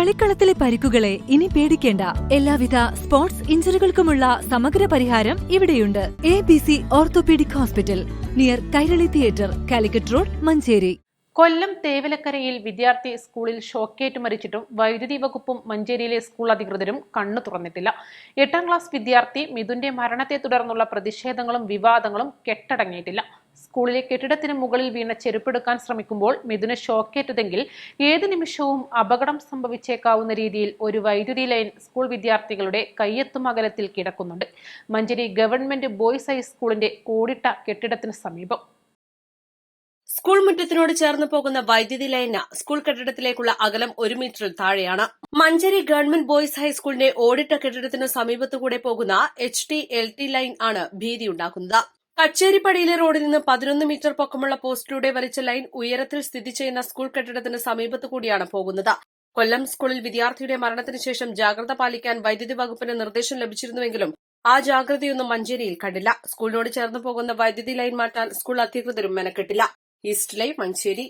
കളിക്കളത്തിലെ പരിക്കുകളെ ഇനി പേടിക്കേണ്ട. എല്ലാവിധ സ്പോർട്സ് ഇഞ്ചുറികൾക്കുമുള്ള സമഗ്ര പരിഹാരം ഇവിടെയുണ്ട്. A B C orthopaedic hospital near Kairali theatre Calicut road Manjeri. Kollam തേവലക്കരയിൽ വിദ്യാർത്ഥി സ്കൂളിൽ ഷോക്കേറ്റ് മരിച്ചിട്ടും വൈദ്യുതി വകുപ്പും മഞ്ചേരിയിലെ സ്കൂൾ അധികൃതരും കണ്ണു തുറന്നിട്ടില്ല. എട്ടാം ക്ലാസ് വിദ്യാർത്ഥി മിഥുന്റെ മരണത്തെ തുടർന്നുള്ള പ്രതിഷേധങ്ങളും വിവാദങ്ങളും കെട്ടടങ്ങിയിട്ടില്ല. സ്കൂളിലെ കെട്ടിടത്തിന് മുകളിൽ വീണ ചെരുപ്പെടുക്കാൻ ശ്രമിക്കുമ്പോൾ മിഥുന് ഷോക്കേറ്റതെങ്കിൽ ഏത് നിമിഷവും അപകടം സംഭവിച്ചേക്കാവുന്ന രീതിയിൽ ഒരു വൈദ്യുതി ലൈൻ സ്കൂൾ വിദ്യാർത്ഥികളുടെ കയ്യെത്തും അകലത്തിൽ കിടക്കുന്നുണ്ട്. മഞ്ചേരി ഗവൺമെന്റ് ബോയ്സ് ഹൈസ്കൂളിന്റെ ഓടിട്ട കെട്ടിടത്തിന് സമീപം. സ്കൂൾ മുറ്റത്തിനോട് ചേർന്ന് പോകുന്ന വൈദ്യുതി ലൈന് സ്കൂൾ കെട്ടിടത്തിലേക്കുള്ള അകലം ഒരു മീറ്ററിൽ താഴെയാണ്. മഞ്ചേരി ഗവൺമെന്റ് ബോയ്സ് ഹൈസ്കൂളിന്റെ ഓടിട്ട കെട്ടിടത്തിനു സമീപത്തുകൂടെ പോകുന്ന H T L T line ആണ് ഭീതിയുണ്ടാക്കുന്നത്. കച്ചേരിപ്പടിയിലെ റോഡിൽ നിന്ന് പതിനൊന്ന് മീറ്റർ പൊക്കമുള്ള പോസ്റ്റിലൂടെ വലിച്ച ലൈൻ ഉയരത്തിൽ സ്ഥിതി ചെയ്യുന്ന സ്കൂൾ കെട്ടിടത്തിന് സമീപത്തു കൂടിയാണ് പോകുന്നത്. കൊല്ലം സ്കൂളിൽ വിദ്യാർത്ഥിയുടെ മരണത്തിന് ശേഷം ജാഗ്രത പാലിക്കാൻ വൈദ്യുതി വകുപ്പിന് നിർദ്ദേശം ലഭിച്ചിരുന്നുവെങ്കിലും ആ ജാഗ്രതയൊന്നും മഞ്ചേരിയിൽ കണ്ടില്ല. സ്കൂളിനോട് ചേർന്ന് പോകുന്ന വൈദ്യുതി ലൈൻ മാറ്റാൻ സ്കൂൾ അധികൃതരും മെനക്കെട്ടില്ല. ഈസ്റ്റ് ലൈ മഞ്ചേരി.